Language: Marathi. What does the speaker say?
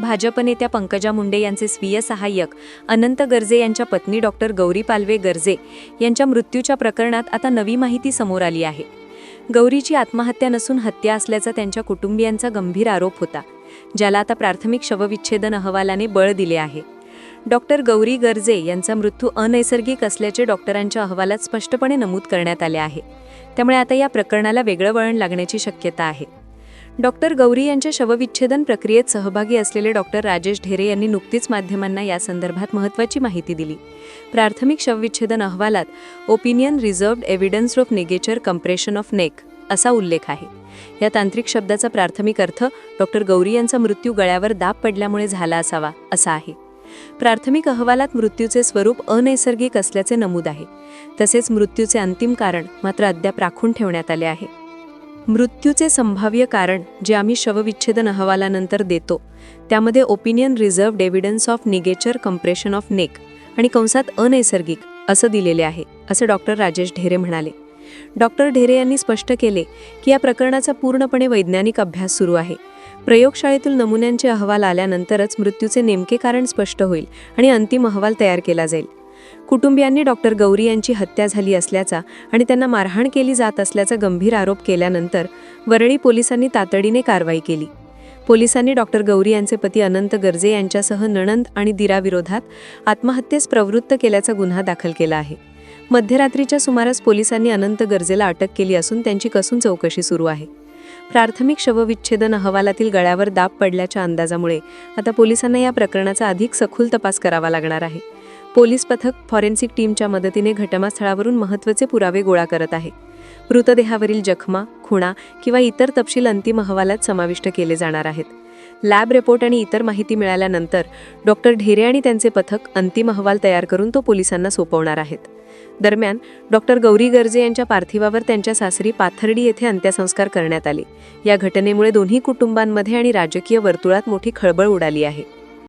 भाजप नेत्या पंकजा मुंडे यांचे स्वीय सहाय्यक अनंत गर्जे यांच्या पत्नी डॉक्टर गौरी पालवे गर्जे यांच्या मृत्यूच्या प्रकरणात आता नवी माहिती समोर आली आहे. गौरीची आत्महत्या नसून हत्या असल्याचा त्यांच्या कुटुंबियांचा गंभीर आरोप होता ज्याला आता प्राथमिक शवविच्छेदन अहवालाने बळ दिले आहे. डॉक्टर गौरी गर्जे यांचा मृत्यू अनैसर्गिक असल्याचे डॉक्टरांच्या अहवालात स्पष्टपणे नमूद करण्यात आले आहे. त्यामुळे आता या प्रकरणाला वेगळं वळण लागण्याची शक्यता आहे. डॉक्टर गौरी यांच्या शवविच्छेदन प्रक्रियेत सहभागी असलेले डॉक्टर राजेश ढेरे यांनी नुकतीच माध्यमांना या संदर्भात महत्त्वाची माहिती दिली. प्राथमिक शवविच्छेदन अहवालात opinion reserved evidence of ligature compression of neck असा उल्लेख आहे. या तांत्रिक शब्दाचा प्राथमिक अर्थ डॉक्टर गौरी यांचा मृत्यू गळ्यावर दाब पडल्यामुळे झाला असावा असा आहे. प्राथमिक अहवालात मृत्यूचे स्वरूप अनैसर्गिक असल्याचे नमूद आहे. तसेच मृत्यूचे अंतिम कारण मात्र अद्याप राखून ठेवण्यात आले आहे. मृत्यूचे संभाव्य कारण जे आम्ही शवविच्छेदन अहवालानंतर देतो. त्यामध्ये opinion reserve evidence of ligature compression of neck आणि कंसात अनैसर्गिक असं दिलेले आहे असं डॉक्टर राजेश ढेरे म्हणाले. डॉक्टर ढेरे यांनी स्पष्ट केले की या प्रकरणाचा पूर्णपणे वैज्ञानिक अभ्यास सुरू आहे. प्रयोगशाळेतील नमुन्यांचे अहवाल आल्यानंतरच मृत्यूचे नेमके कारण स्पष्ट होईल आणि अंतिम अहवाल तयार केला जाईल. कुटुंबियांनी डॉक्टर गौरी यांची हत्या झाली असल्याचा आणि त्यांना मारहाण केली जात असल्याचा गंभीर आरोप केल्यानंतर वरळी पोलिसांनी तातडीने कारवाई केली. पोलिसांनी डॉक्टर गौरी यांचे पती अनंत गर्जे यांच्यासह नणंद आणि दिराविरोधात आत्महत्येस प्रवृत्त केल्याचा गुन्हा दाखल केला आहे. मध्यरात्रीच्या सुमारास पोलिसांनी अनंत गर्जेला अटक केली असून त्यांची कसून चौकशी सुरू आहे. प्राथमिक शवविच्छेदन अहवालातील गळ्यावर दाब पडल्याच्या अंदाजामुळे आता पोलिसांना या प्रकरणाचा अधिक सखोल तपास करावा लागणार आहे. पोलीस पथक फॉरेन्सिक टीमच्या मदतीने घटनास्थळावरून महत्त्वाचे पुरावे गोळा करत आहे. मृतदेहावरील जखमा खुणा किंवा इतर तपशील अंतिम अहवालात समाविष्ट केले जाणार आहेत. लॅब रिपोर्ट आणि इतर माहिती मिळाल्यानंतर डॉक्टर ढेरे आणि त्यांचे पथक अंतिम अहवाल तयार करून तो पोलिसांना सोपवणार आहेत. दरम्यान डॉक्टर गौरी गर्जे यांच्या पार्थिवावर त्यांच्या सासरी पाथर्डी येथे अंत्यसंस्कार करण्यात आले. या घटनेमुळे दोन्ही कुटुंबांमध्ये आणि राजकीय वर्तुळात मोठी खळबळ उडाली आहे.